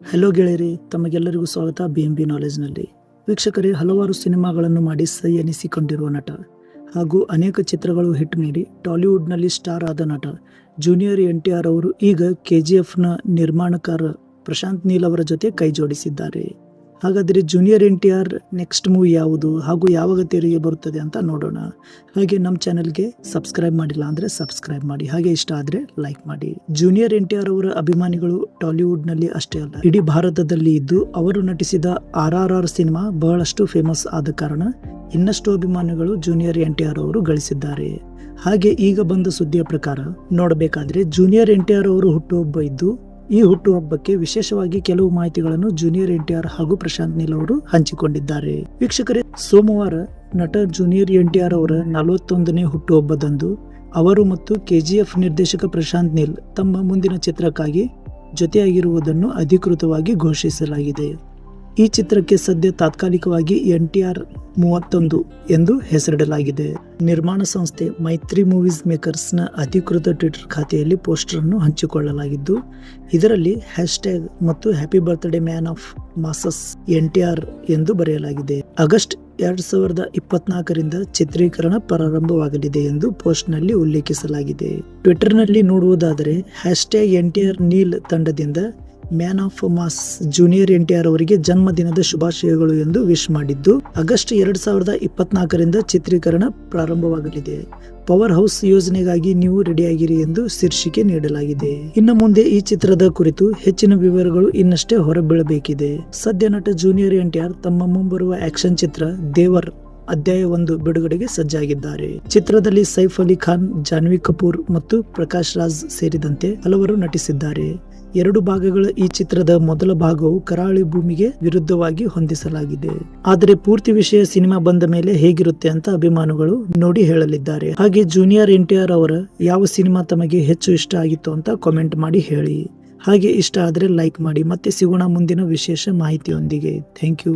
Hello ಗೆಳೆಯರಿ, ತಮಗೆಲ್ಲರಿಗೂ ಸ್ವಾಗತ B M B ನಾಲೆಜ್ನಲ್ಲಿ ವೀಕ್ಷಕರೇ, ಹಲವಾರು ಸಿನಿಮಾಗಳನ್ನು ಮಾಡಿ ಸೈ ಎನಿಸಿಕೊಂಡಿರುವ ನಟ ಹಾಗೂ ಅನೇಕ ಚಿತ್ರಗಳು ಹಿಟ್ ನೀಡಿ ಟಾಲಿವುಡ್ನಲ್ಲಿ ಸ್ಟಾರ್ ಆದ ನಟ ಜೂನಿಯರ್ ಎನ್ ಟಿ ಆರ್ ಅವರು ಈಗ ಕೆ ಜಿ ಎಫ್ನ ನಿರ್ಮಾಣಕಾರ ಪ್ರಶಾಂತ್ ನೀಲ್ ಅವರ ಜೊತೆ ಕೈ ಜೋಡಿಸಿದ್ದಾರೆ. ಹಾಗಾದರೆ junior N T R next movie ಯಾವುದು ಹಾಗೂ ಯಾವಾಗ ತೆರೆಗೆ ಬರುತ್ತದೆ ಅಂತ ನೋಡೋಣ. ಹಾಗೆ ನಮ್ಮ ಚಾನಲ್ಗೆ ಸಬ್ಸ್ಕ್ರೈಬ್ ಮಾಡಿಲ್ಲ ಅಂದರೆ ಸಬ್ಸ್ಕ್ರೈಬ್ ಮಾಡಿ. ಹಾಗೆ ಇಷ್ಟ ಆದರೆ ಲೈಕ್ ಮಾಡಿ. ಜೂನಿಯರ್ ಎನ್ ಟಿ ಆರ್ ಅವರ ಅಭಿಮಾನಿಗಳು ಟಾಲಿವುಡ್ನಲ್ಲಿ ಅಷ್ಟೇ ಅಲ್ಲ, ಇಡೀ ಭಾರತದಲ್ಲಿ ಇದ್ದು ಅವರು ನಟಿಸಿದ ಆರ್ ಆರ್ ಆರ್ ಸಿನಿಮಾ ಬಹಳಷ್ಟು ಫೇಮಸ್ ಆದ ಕಾರಣ ಇನ್ನಷ್ಟು ಅಭಿಮಾನಿಗಳು ಜೂನಿಯರ್ ಎನ್ ಟಿ ಆರ್ ಅವರು ಗಳಿಸಿದ್ದಾರೆ. ಹಾಗೆ ಈಗ ಬಂದ ಸುದ್ದಿಯ ಪ್ರಕಾರ ನೋಡಬೇಕಾದ್ರೆ ಜೂನಿಯರ್ ಎನ್ ಟಿ ಆರ್ ಅವರು ಹುಟ್ಟುಹಬ್ಬ ಇದ್ದು ಈ ಹುಟ್ಟುಹಬ್ಬಕ್ಕೆ ವಿಶೇಷವಾಗಿ ಕೆಲವು ಮಾಹಿತಿಗಳನ್ನು ಜೂನಿಯರ್ ಎನ್ ಟಿ ಹಾಗೂ ಪ್ರಶಾಂತ್ ನೀಲ್ ಅವರು ಹಂಚಿಕೊಂಡಿದ್ದಾರೆ. ವೀಕ್ಷಕರೇ, ಸೋಮವಾರ ನಟ ಜೂನಿಯರ್ ಎನ್ ಟಿ ಆರ್ ಅವರ ನಲವತ್ತೊಂದನೇ ಹುಟ್ಟುಹಬ್ಬದಂದು ಅವರು ಮತ್ತು ಕೆಜಿಎಫ್ ನಿರ್ದೇಶಕ ಪ್ರಶಾಂತ್ ನೀಲ್ ತಮ್ಮ ಮುಂದಿನ ಚಿತ್ರಕ್ಕಾಗಿ ಜೊತೆಯಾಗಿರುವುದನ್ನು ಅಧಿಕೃತವಾಗಿ ಘೋಷಿಸಲಾಗಿದೆ. ಈ ಚಿತ್ರಕ್ಕೆ ಸದ್ಯ ತಾತ್ಕಾಲಿಕವಾಗಿ ಎನ್ ಟಿ ಆರ್ ಮೂವತ್ತೊಂದು ಎಂದು ಹೆಸರಿಡಲಾಗಿದೆ. ನಿರ್ಮಾಣ ಸಂಸ್ಥೆ ಮೈತ್ರಿ ಮೂವೀಸ್ ಮೇಕರ್ಸ್ನ ಅಧಿಕೃತ ಟ್ವಿಟರ್ ಖಾತೆಯಲ್ಲಿ ಪೋಸ್ಟರ್ ಅನ್ನು ಹಂಚಿಕೊಳ್ಳಲಾಗಿದ್ದು, ಇದರಲ್ಲಿ ಹ್ಯಾಶ್ಟ್ಯಾಗ್ ಮತ್ತು happy birthday man of masses N T R ಎಂದು ಬರೆಯಲಾಗಿದೆ. ಆಗಸ್ಟ್ ಎರಡ್ ಸಾವಿರದ ಇಪ್ಪತ್ನಾಲ್ಕರಿಂದ ಚಿತ್ರೀಕರಣ ಪ್ರಾರಂಭವಾಗಲಿದೆ ಎಂದು ಪೋಸ್ಟ್ನಲ್ಲಿ ಉಲ್ಲೇಖಿಸಲಾಗಿದೆ. ಟ್ವಿಟರ್ನಲ್ಲಿ ನೋಡುವುದಾದರೆ, hashtag N T R Neel ತಂಡದಿಂದ man of mass junior N T R ಅವರಿಗೆ ಜನ್ಮದಿನದ ಶುಭಾಶಯಗಳು ಎಂದು ವಿಶ್ ಮಾಡಿದ್ದು, ಆಗಸ್ಟ್ ಎರಡ್ ಸಾವಿರದ ಇಪ್ಪತ್ನಾಲ್ಕರಿಂದ ಚಿತ್ರೀಕರಣ ಪ್ರಾರಂಭವಾಗಲಿದೆ. ಪವರ್ ಹೌಸ್ ಯೋಜನೆಗಾಗಿ ನೀವು ರೆಡಿಯಾಗಿರಿ ಎಂದು ಶೀರ್ಷಿಕೆ ನೀಡಲಾಗಿದೆ. ಇನ್ನು ಮುಂದೆ ಈ ಚಿತ್ರದ ಕುರಿತು ಹೆಚ್ಚಿನ ವಿವರಗಳು ಇನ್ನಷ್ಟೇ ಹೊರಬೀಳಬೇಕಿದೆ. ಸದ್ಯ ನಟ ಜೂನಿಯರ್ ಎನ್ ಟಿ ಆರ್ ತಮ್ಮ ಮುಂಬರುವ ಆಕ್ಷನ್ ಚಿತ್ರ ದೇವರ್ ಅಧ್ಯಾಯ ಒಂದು ಬಿಡುಗಡೆಗೆ ಸಜ್ಜಾಗಿದ್ದಾರೆ. ಚಿತ್ರದಲ್ಲಿ ಸೈಫ್ ಅಲಿ ಖಾನ್, ಜಾನ್ವಿ ಕಪೂರ್ ಮತ್ತು ಪ್ರಕಾಶ್ ರಾಜ್ ಸೇರಿದಂತೆ ಹಲವರು ನಟಿಸಿದ್ದಾರೆ. ಎರಡು ಭಾಗಗಳ ಈ ಚಿತ್ರದ ಮೊದಲ ಭಾಗವು ಕರಾವಳಿ ಭೂಮಿಗೆ ವಿರುದ್ಧವಾಗಿ ಹೊಂದಿಸಲಾಗಿದೆ. ಆದರೆ ಪೂರ್ತಿ ವಿಷಯ ಸಿನಿಮಾ ಬಂದ ಮೇಲೆ ಹೇಗಿರುತ್ತೆ ಅಂತ ಅಭಿಮಾನಿಗಳು ನೋಡಿ ಹೇಳಲಿದ್ದಾರೆ. ಹಾಗೆ ಜೂನಿಯರ್ ಎನ್ ಟಿ ಆರ್ ಅವರ ಯಾವ ಸಿನಿಮಾ ತಮಗೆ ಹೆಚ್ಚು ಇಷ್ಟ ಆಗಿತ್ತು ಅಂತ ಕಾಮೆಂಟ್ ಮಾಡಿ ಹೇಳಿ. ಹಾಗೆ ಇಷ್ಟ ಆದರೆ ಲೈಕ್ ಮಾಡಿ, ಮತ್ತೆ ಸಿಗೋಣ ಮುಂದಿನ ವಿಶೇಷ ಮಾಹಿತಿಯೊಂದಿಗೆ. Thank you.